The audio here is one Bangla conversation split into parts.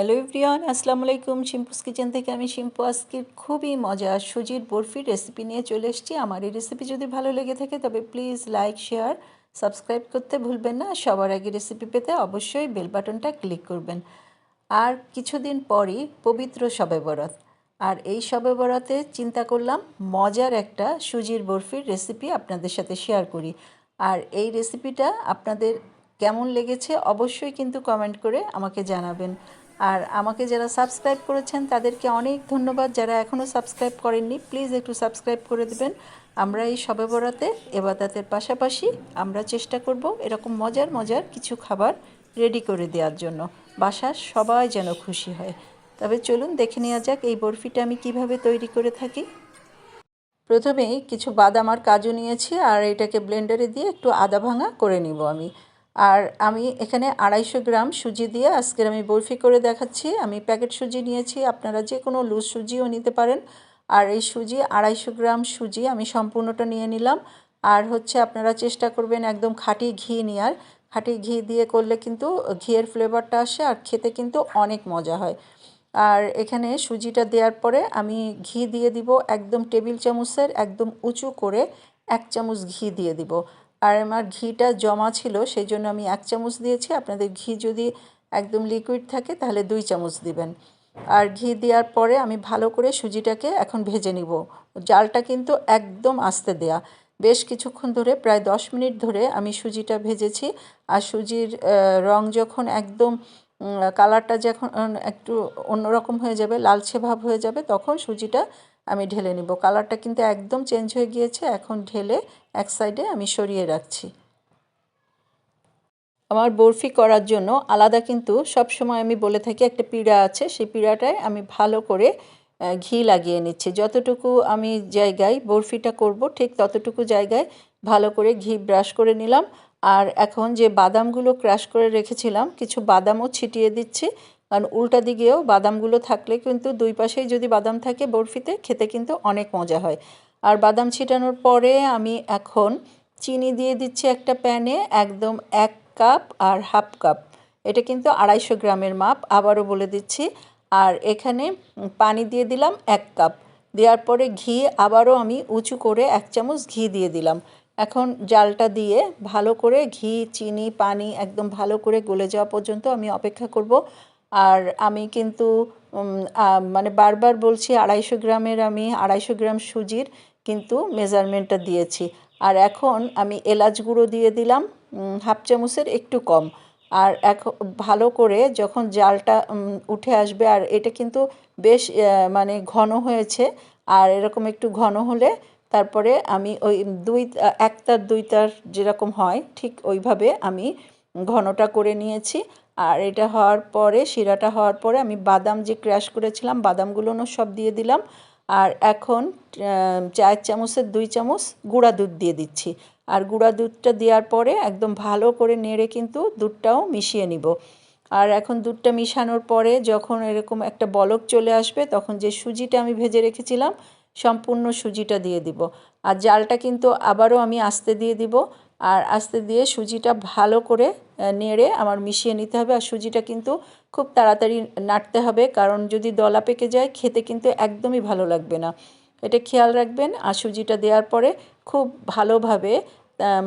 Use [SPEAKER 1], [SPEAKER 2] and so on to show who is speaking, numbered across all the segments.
[SPEAKER 1] হ্যালো এভরিওয়ান, আসসালামু আলাইকুম। শিম্পুস কিচেন থেকে আমি শিম্পু। আজকে খুবই মজা সুজির বরফির রেসিপি নিয়ে চলে এসেছি। আমার এই রেসিপি যদি ভালো লেগে থাকে, তবে প্লিজ লাইক শেয়ার সাবস্ক্রাইব করতে ভুলবেন না। সবার আগে রেসিপি পেতে অবশ্যই বেল বাটনটা ক্লিক করবেন। আর কিছুদিন পরই পবিত্র শবে বরাত। আর এই শবে বরাতে চিন্তা করলাম, মজার একটা সুজির বরফির রেসিপি আপনাদের সাথে শেয়ার করি। আর এই রেসিপিটা আপনাদের কেমন লেগেছে অবশ্যই কিন্তু কমেন্ট করে আমাকে জানাবেন। আর আমাকে যারা সাবস্ক্রাইব করেছেন, তাদেরকে অনেক ধন্যবাদ। যারা এখনও সাবস্ক্রাইব করেননি প্লিজ একটু সাবস্ক্রাইব করে দেবেন। আমরা এই সবে বরাতে এবাদাতের পাশাপাশি আমরা চেষ্টা করব এরকম মজার মজার কিছু খাবার রেডি করে দেওয়ার জন্য। বাসার সবাই যেন খুশি হয়। তবে চলুন দেখে নেওয়া যাক এই বরফিটা আমি কীভাবে তৈরি করে থাকি। প্রথমেই কিছু বাদাম আর কাজু নিয়েছি, আর এটাকে ব্লেন্ডারে দিয়ে একটু আদা ভাঙা করে নিব আমি। আর আমি এখানে আড়াইশো গ্রাম সুজি দিয়ে আজকের আমি বরফি করে দেখাচ্ছি। আমি প্যাকেট সুজি নিয়েছি, আপনারা যে কোনো লুজ সুজিও নিতে পারেন। আর এই সুজি, আড়াইশো গ্রাম সুজি আমি সম্পূর্ণটা নিয়ে নিলাম। আর হচ্ছে আপনারা চেষ্টা করবেন একদম খাঁটি ঘি নেওয়ার খাঁটি ঘি দিয়ে করলে কিন্তু ঘিয়ের ফ্লেভারটা আসে আর খেতে কিন্তু অনেক মজা হয়। আর এখানে সুজিটা দেওয়ার পরে আমি ঘি দিয়ে দিব একদম টেবিল চামচের একদম উঁচু করে এক চামচ ঘি দিয়ে দিব। আর আমার ঘিটা জমা ছিল সেই জন্য আমি এক চামচ দিয়েছি। আপনাদের ঘি যদি একদম লিকুইড থাকে, তাহলে দুই চামচ দিবেন। আর ঘি দেওয়ার পরে আমি ভালো করে সুজিটাকে এখন ভেজে নিব। জালটা কিন্তু একদম আস্তে দেয়া। বেশ কিছুক্ষণ ধরে, প্রায় দশ মিনিট ধরে আমি সুজিটা ভেজেছি। আর সুজির রং যখন একদম কালারটা যখন একটু অন্যরকম হয়ে যাবে, লালচে ভাব হয়ে যাবে, তখন সুজিটা আমি ঢেলে নিব। কালারটা কিন্তু একদম চেঞ্জ হয়ে গিয়েছে। এখন ঢেলে এক সাইডে আমি সরিয়ে রাখছি। আমার বরফি করার জন্য আলাদা কিন্তু সব সময় আমি বলে থাকি একটা পিড়া আছে, সেই পিড়াটায় আমি ভালো করে ঘি লাগিয়ে নিচ্ছি। যতটুকু আমি জায়গায় বরফিটা করব, ঠিক ততটুকু জায়গায় ভালো করে ঘি ব্রাশ করে নিলাম। আর এখন যে বাদামগুলো ক্রাশ করে রেখেছিলাম, কিছু বাদামও ছিটিয়ে দিচ্ছি। কারণ উল্টা দিকেও বাদামগুলো থাকলে কিন্তু দুই পাশেই যদি বাদাম থাকে বরফিতে, খেতে কিন্তু অনেক মজা হয়। আর বাদাম ছিটানোর পরে আমি এখন চিনি দিয়ে দিচ্ছি একটা প্যানে একদম এক কাপ আর হাফ কাপ। এটা কিন্তু আড়াইশো গ্রামের মাপ, আবারও বলে দিচ্ছি। আর এখানে পানি দিয়ে দিলাম এক কাপ। দেওয়ার পরে ঘি আবারও আমি উঁচু করে এক চামচ ঘি দিয়ে দিলাম। এখন জালটা দিয়ে ভালো করে ঘি, চিনি, পানি একদম ভালো করে গলে যাওয়া পর্যন্ত আমি অপেক্ষা করব। আর আমি কিন্তু মানে বারবার বলছি আড়াইশো গ্রামের আমি আড়াইশো গ্রাম সুজির কিন্তু মেজারমেন্টটা দিয়েছি। আর এখন আমি এলাচ গুঁড়ো দিয়ে দিলাম হাফ চামচের একটু কম। আর এখন ভালো করে যখন জালটা উঠে আসবে, আর এটা কিন্তু বেশ মানে ঘন হয়েছে, আর এরকম একটু ঘন হলে তারপরে আমি ওই দুই এক তার দুই তার যেরকম হয় ঠিক ওইভাবে আমি ঘনটা করে নিয়েছি। আর এটা হওয়ার পরে, শিরাটা হওয়ার পরে আমি বাদাম যে ক্র্যাশ করেছিলাম বাদামগুলোও সব দিয়ে দিলাম। আর এখন চায়ের চামচের দুই চামচ গুঁড়া দুধ দিয়ে দিচ্ছি। আর গুঁড়া দুধটা দেওয়ার পরে একদম ভালো করে নেড়ে কিন্তু দুধটাও মিশিয়ে নিব। আর এখন দুধটা মিশানোর পরে যখন এরকম একটা বলক চলে আসবে, তখন যে সুজিটা আমি ভেজে রেখেছিলাম, সম্পূর্ণ সুজিটা দিয়ে দিব। আর জালটা কিন্তু আবারও আমি আস্তে দিয়ে দিব। আর আস্তে দিয়ে সুজিটা ভালো করে নেড়ে আমার মিশিয়ে নিতে হবে। আর সুজিটা কিন্তু খুব তাড়াতাড়ি নাড়তে হবে, কারণ যদি দলা পেকে যায়, খেতে কিন্তু একদমই ভালো লাগবে না। এটা খেয়াল রাখবেন। আর সুজিটা দেওয়ার পরে খুব ভালোভাবে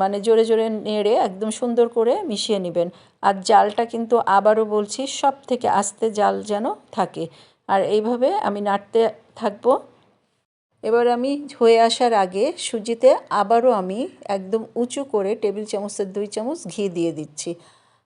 [SPEAKER 1] মানে জোরে জোরে নেড়ে একদম সুন্দর করে মিশিয়ে নেবেন। আর জালটা কিন্তু আবারও বলছি সব থেকে আস্তে জাল যেন থাকে। আর এইভাবে আমি নাড়তে থাকব। এবার আমি হয়ে আসার আগে সুজিতে আবারও আমি একদম উঁচু করে টেবিল চামচের দুই চামচ ঘি দিয়ে দিচ্ছি।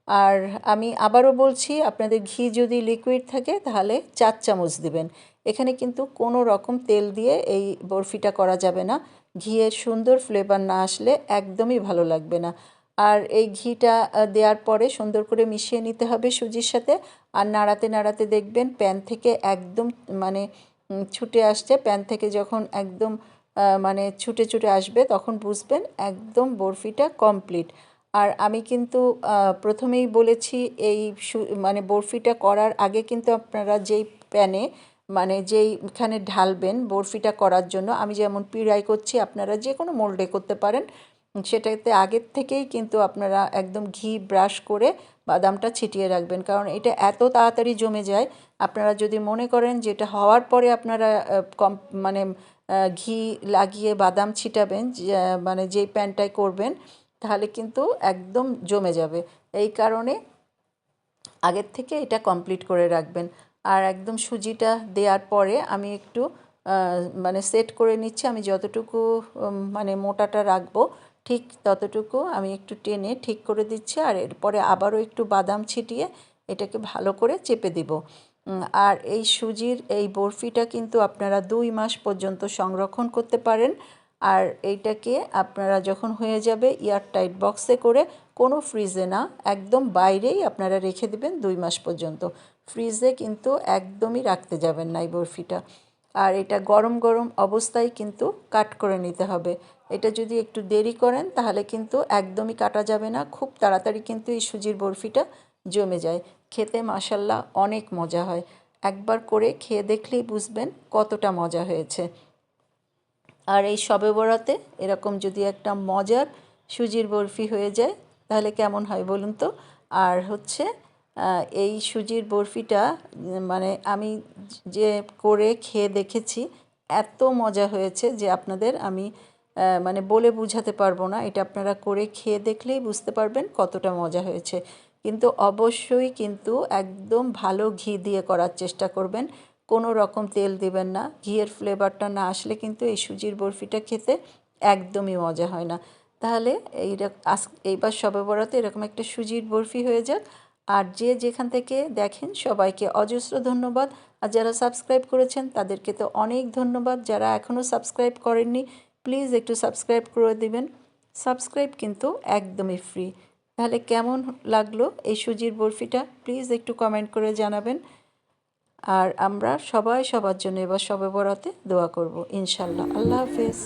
[SPEAKER 1] আর আমি আবারও বলছি, আপনাদের ঘি যদি লিকুইড থাকে তাহলে চার চামচ দেবেন। এখানে কিন্তু কোনো রকম তেল দিয়ে এই বরফিটা করা যাবে না। ঘিয়ের সুন্দর ফ্লেভার না আসলে একদমই ভালো লাগবে না। আর এই ঘিটা দেওয়ার পরে সুন্দর করে মিশিয়ে নিতে হবে সুজির সাথে। আর নাড়াতে নাড়াতে দেখবেন প্যান থেকে একদম মানে ছুটে আসছে। প্যান থেকে যখন একদম মানে ছুটে ছুটে আসবে তখন বুঝবেন একদম বরফিটা কমপ্লিট। আর আমি কিন্তু প্রথমেই বলেছি এই মানে বরফিটা করার আগে কিন্তু আপনারা যেই প্যানে মানে যেইখানে ঢালবেন বরফিটা করার জন্য, আমি যেমন পিড়াই করছি, আপনারা যে কোনো মোল্ডে করতে পারেন। সেটাতে আগের থেকেই কিন্তু আপনারা একদম ঘি ব্রাশ করে বাদামটা ছিটিয়ে রাখবেন। কারণ এটা এত তাড়াতাড়ি জমে যায়, আপনারা যদি মনে করেন যে এটা হওয়ার পরে আপনারা কম মানে ঘি লাগিয়ে বাদাম ছিটাবেন মানে যেই প্যানটায় করবেন, তাহলে কিন্তু একদম জমে যাবে। এই কারণে আগের থেকে এটা কমপ্লিট করে রাখবেন। আর একদম সুজিটা দেওয়ার পরে আমি একটু মানে সেট করে নিচ্ছি। আমি যতটুকু মানে মোটাটা রাখব ঠিক ততটুকু আমি একটু টেনে ঠিক করে দিচ্ছি আর এরপরে আবারও একটু বাদাম ছিটিয়ে এটাকে ভালো করে চেপে দিব। আর এই সুজির এই বরফিটা কিন্তু আপনারা দুই মাস পর্যন্ত সংরক্ষণ করতে পারেন। আর এইটাকে আপনারা যখন হয়ে যাবে এয়ারটাইট বক্সে করে কোনো ফ্রিজে না, একদম বাইরেই আপনারা রেখে দেবেন দুই মাস পর্যন্ত। ফ্রিজে কিন্তু একদমই রাখতে যাবেন না এই বরফিটা। আর এটা গরম গরম অবস্থায় কিন্তু কাট করে নিতে হবে। এটা যদি একটু দেরি করেন, তাহলে কিন্তু একদমই কাটা যাবে না। খুব তাড়াতাড়ি কিন্তু এই সুজির বরফিটা জমে যায়। খেতে মাসাল্লাহ অনেক মজা হয়। একবার করে খেয়ে দেখলেই বুঝবেন কতটা মজা হয়েছে। আর এই সবে বরাতে এরকম যদি একটা মজার সুজির বরফি হয়ে যায়, তাহলে কেমন হয় বলুন তো? আর হচ্ছে এই সুজির বরফিটা মানে আমি যে করে খেয়ে দেখেছি, এত মজা হয়েছে যে আপনাদের আমি মানে বলে বোঝাতে পারব না। এটা আপনারা করে খেয়ে দেখলেই বুঝতে পারবেন কতটা মজা হয়েছে। কিন্তু অবশ্যই কিন্তু একদম ভালো ঘি দিয়ে করার চেষ্টা করবেন। কোনো রকম তেল দিবেন না। ঘিয়ের ফ্লেভারটা না আসলে কিন্তু এই সুজির বরফিটা খেতে একদমই মজা হয় না। তাহলে এই এইবার সবে বরাতে এরকম একটা সুজির বরফি হয়ে যাক। আর যে যেখান থেকে দেখেন সবাইকে অজস্র ধন্যবাদ। আর যারা সাবস্ক্রাইব করেছেন তাদেরকে তো অনেক ধন্যবাদ। যারা এখনও সাবস্ক্রাইব করেননি প্লিজ একটু সাবস্ক্রাইব করে দিবেন। সাবস্ক্রাইব কিন্তু একদমই ফ্রি তাহলে কেমন লাগল এই সুজির বরফিটা? প্লিজ একটু কমেন্ট করে জানাবেন। আর আমরা সবাই সবার জন্য এবার সবে বরাতে দোয়া করব, ইনশাল্লাহ। আল্লাহ হাফেজ।